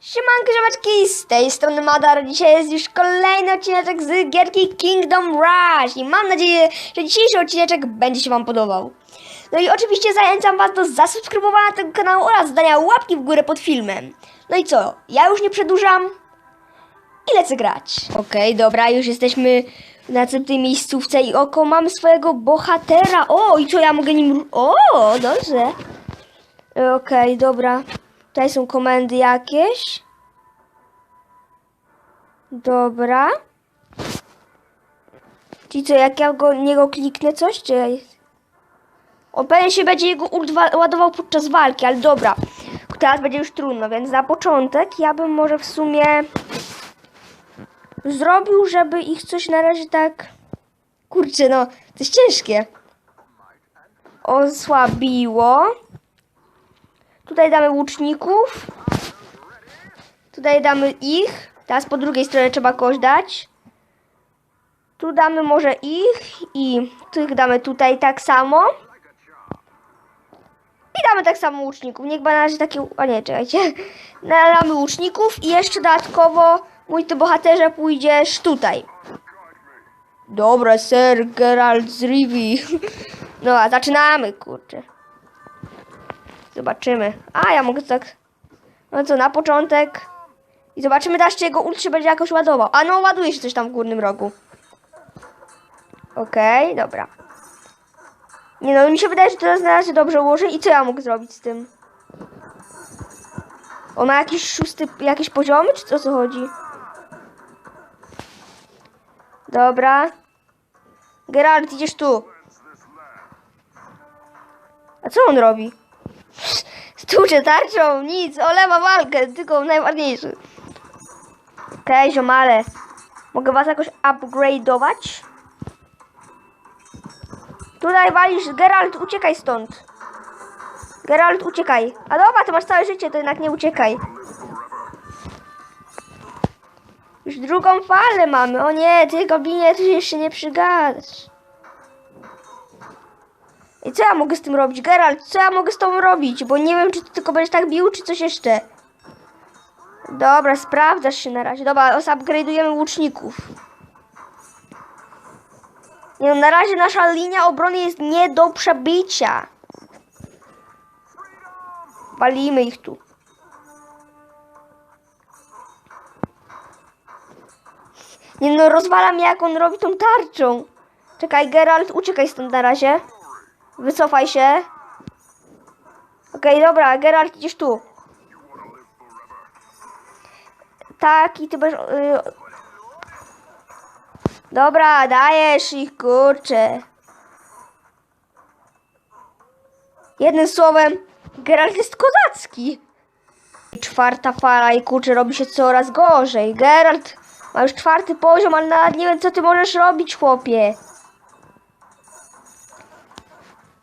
Siemanko, ziomeczki, z tej strony Madar. Dzisiaj jest już kolejny odcineczek z gierki Kingdom Rush i mam nadzieję, że dzisiejszy odcineczek będzie się Wam podobał. No i oczywiście zachęcam Was do zasubskrybowania tego kanału oraz dania łapki w górę pod filmem. No i co, ja już nie przedłużam i lecę grać. Okej, dobra, już jesteśmy na następnej miejscówce i oko mam swojego bohatera. O, i co, ja mogę nim... O, dobrze. Okej, dobra. Tutaj są komendy jakieś. Dobra. Czyli co, jak ja go, niego kliknę coś, czy... On pewnie się będzie jego ult wa- ładował podczas walki, ale dobra. Teraz będzie już trudno, więc na początek ja bym może w sumie zrobił, żeby ich coś na razie tak... Kurczę, no, to jest ciężkie. Osłabiło. Tutaj damy łuczników. Tutaj damy ich. Teraz po drugiej stronie trzeba kogoś dać. Tu damy może ich i tych damy tutaj tak samo. I damy tak samo łuczników. Niech na razie takie... A nie, czekajcie. Damy łuczników i jeszcze dodatkowo mój ty bohaterze pójdziesz tutaj. Dobra, Sir Geralt z Rivi. No, a zaczynamy, kurczę. Zobaczymy. A, ja mogę tak... No co, na początek... I zobaczymy też, czy jego ult się będzie jakoś ładował. A no, ładuje się coś tam w górnym rogu. Okej, dobra. Nie no, mi się wydaje, że teraz na razie dobrze ułoży. I co ja mogę zrobić z tym? On ma jakiś szósty, jakieś poziomy, czy co co chodzi? Dobra. Geralt, idziesz tu. A co on robi? Stucze tarczą, nic, olewa walkę, tylko najważniejszy. Okej, ziomale. Mogę was jakoś upgrade'ować? Tutaj walisz, Geralt, uciekaj stąd. Geralt, uciekaj. A dobra, to masz całe życie, to jednak nie uciekaj. Już drugą falę mamy. O nie, ty goblinie, ty się jeszcze nie przygadasz. I co ja mogę z tym robić? Geralt, co ja mogę z tobą robić? Bo nie wiem, czy ty tylko będziesz tak bił, czy coś jeszcze. Dobra, sprawdzasz się na razie. Dobra, upgrade'ujemy łuczników. Nie no, na razie nasza linia obrony jest nie do przebicia. Walimy ich tu. Nie no, rozwala mnie jak on robi tą tarczą. Czekaj, Geralt, uciekaj stąd na razie. Wycofaj się. Okej, dobra, Geralt, idziesz tu. Tak, i ty będziesz... y, Dobra, dajesz ich, kurczę. Jednym słowem, Geralt jest kozacki. Czwarta fala i kurczę, robi się coraz gorzej. Geralt ma już czwarty poziom, ale nawet nie wiem, co ty możesz robić, chłopie.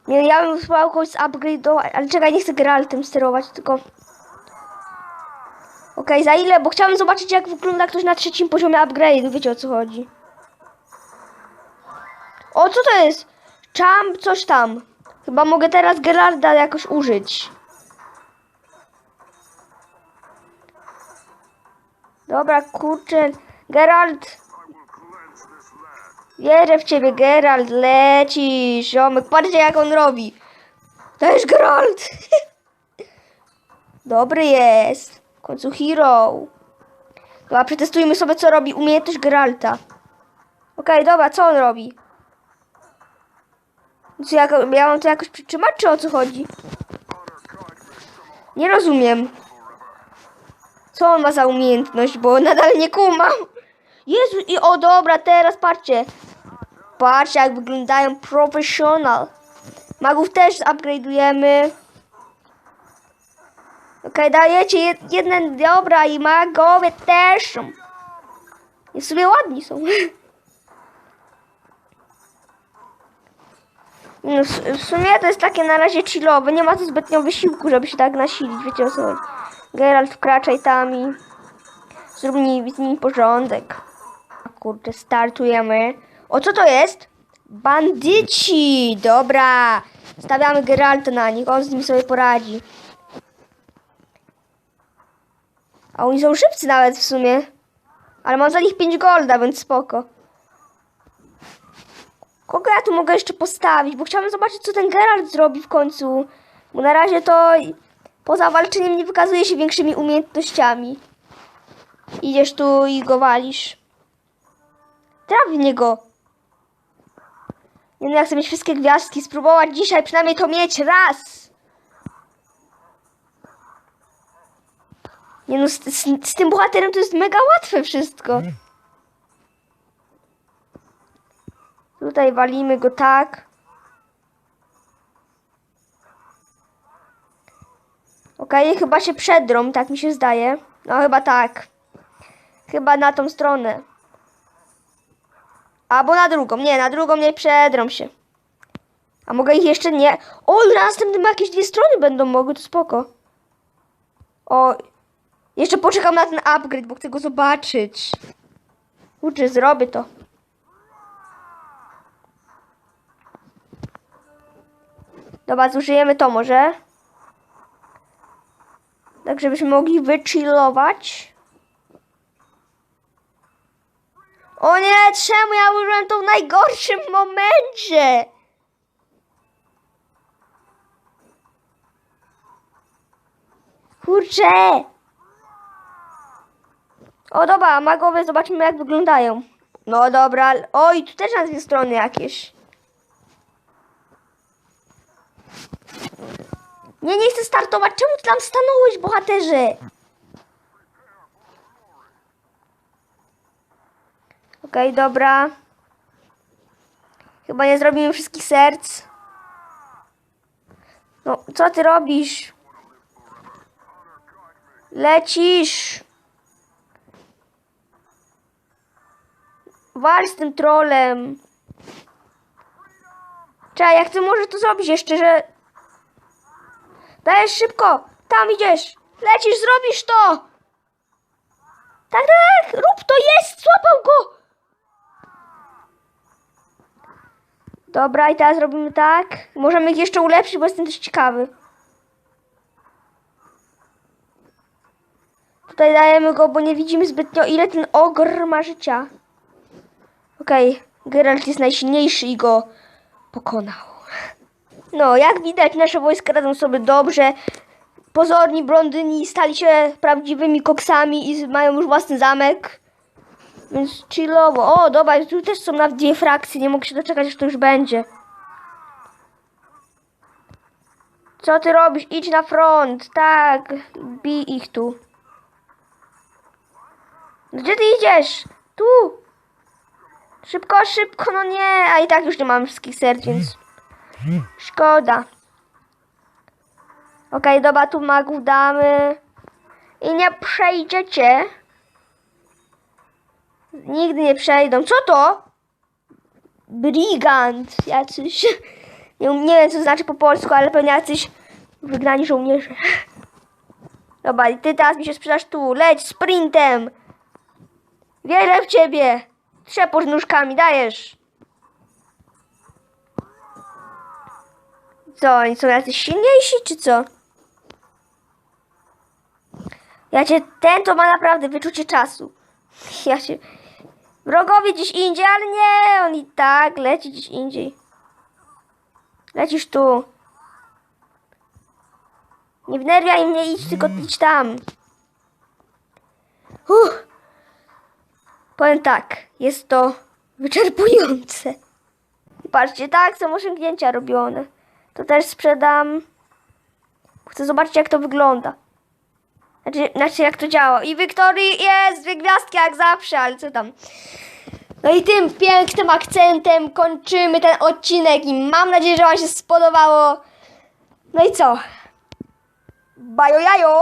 Nie, ja bym spróbował kogoś upgrade'ować, ale czekaj, nie chcę Geraltem sterować, tylko... Okej, za ile? Bo chciałam zobaczyć, jak wygląda ktoś na trzecim poziomie upgrade. Wiecie o co chodzi. O, co to jest? Champ, coś tam. Chyba mogę teraz Geralda jakoś użyć. Dobra, kurczę. Geralt. Wierzę w ciebie, Geralt. Lecisz, ziomek. Patrzcie, jak on robi. To jest Geralt. Dobry jest. W końcu hero. Dobra, przetestujmy sobie, co robi umiejętność Geralta. Okej, dobra, co on robi? Co, jak, ja mam to jakoś przytrzymać, czy o co chodzi? Nie rozumiem. Co on ma za umiejętność, bo nadal nie kumam. Jezu, i o dobra, teraz patrzcie. Patrzcie, jak wyglądają professional. Magów też upgrade'ujemy. Okej, dajecie jed, jeden, dobra, i magowie też. I w sumie ładni są. No, w- sumie to jest takie na razie chillowe, nie ma tu zbytnio wysiłku, żeby się tak nasilić, wiecie o co. Geralt, wkraczaj tam i zrób z nim porządek. Kurczę, startujemy. O, co to jest? Bandyci! Dobra, stawiamy Geralta na nich, on z nimi sobie poradzi. A oni są szybcy nawet w sumie. Ale mam za nich 5 golda, więc spoko. Kogo ja tu mogę jeszcze postawić? Bo chciałabym zobaczyć, co ten Geralt zrobi w końcu. Bo na razie to poza walczeniem nie wykazuje się większymi umiejętnościami. Idziesz tu i go walisz. Traf w niego. Nie no, ja chcę mieć wszystkie gwiazdki. Spróbować dzisiaj przynajmniej to mieć raz. Nie no, z, z, z tym bohaterem to jest mega łatwe wszystko. Tutaj walimy go tak. Okej, chyba się przedrą, tak mi się zdaje. No chyba tak. Chyba na tą stronę. Albo na drugą. Nie, na drugą nie przedrą się. A mogę ich jeszcze nie. O, na następnym jakieś dwie strony będą mogły, to spoko. O, jeszcze poczekam na ten upgrade, bo chcę go zobaczyć. Kurczę, zrobię to. Dobra, zużyjemy to może. Tak, żebyśmy mogli wychillować. O nie, czemu ja użyłem to w najgorszym momencie? Kurczę! O dobra, magowie, zobaczmy jak wyglądają. No dobra, oj, tu też na dwie strony jakieś. Nie, nie chcę startować. Czemu ty tam stanąłeś, bohaterze? Okej, dobra. Chyba nie zrobimy wszystkich serc. No, co ty robisz? Lecisz. Wal z tym trolem. Czekaj, jak ty możesz to zrobić jeszcze, że... Dajesz szybko! Tam idziesz! Lecisz, zrobisz to! Tak, tak, rób to, jest! Złapał go! Dobra, i teraz robimy tak. Możemy ich jeszcze ulepszyć, bo jestem też ciekawy. Tutaj dajemy go, bo nie widzimy zbytnio, ile ten ogr ma życia. Okej, Geralt jest najsilniejszy i go pokonał. No, jak widać, nasze wojska radzą sobie dobrze. Pozorni blondyni stali się prawdziwymi koksami i mają już własny zamek. Więc chillowo. O, dobra, tu też są nawet dwie frakcje. Nie mogę się doczekać, aż to już będzie. Co ty robisz? Idź na front. Tak, bij ich tu. Gdzie ty idziesz? Tu. Szybko, szybko, no nie. A i tak już nie mam wszystkich serc, więc... Szkoda. Okej, dobra, tu magów damy. I nie przejdziecie. Nigdy nie przejdą. Co to? Brigant. Jacyś. Nie, nie wiem, co znaczy po polsku, ale pewnie jacyś wygnani żołnierze. Dobra, ty teraz mi się sprzedasz tu. Leć sprintem. Wierzę w ciebie. Trzeposz nóżkami, dajesz. Co, oni są jacyś silniejsi, czy co? Ja cię, ten to ma naprawdę wyczucie czasu. Ja się... Wrogowie gdzieś indziej, ale nie, on i tak leci gdzieś indziej. Lecisz tu. Nie wnerwiaj mnie, idź tylko idź tam. Uff. Powiem tak, jest to wyczerpujące. Patrzcie, tak są osiągnięcia robione. To też sprzedam. Chcę zobaczyć, jak to wygląda. Znaczy, znaczy jak to działa. I Wiktorii jest dwie gwiazdki jak zawsze, ale co tam. No i tym pięknym akcentem kończymy ten odcinek i mam nadzieję, że Wam się spodobało. No i co? Bajo jajo!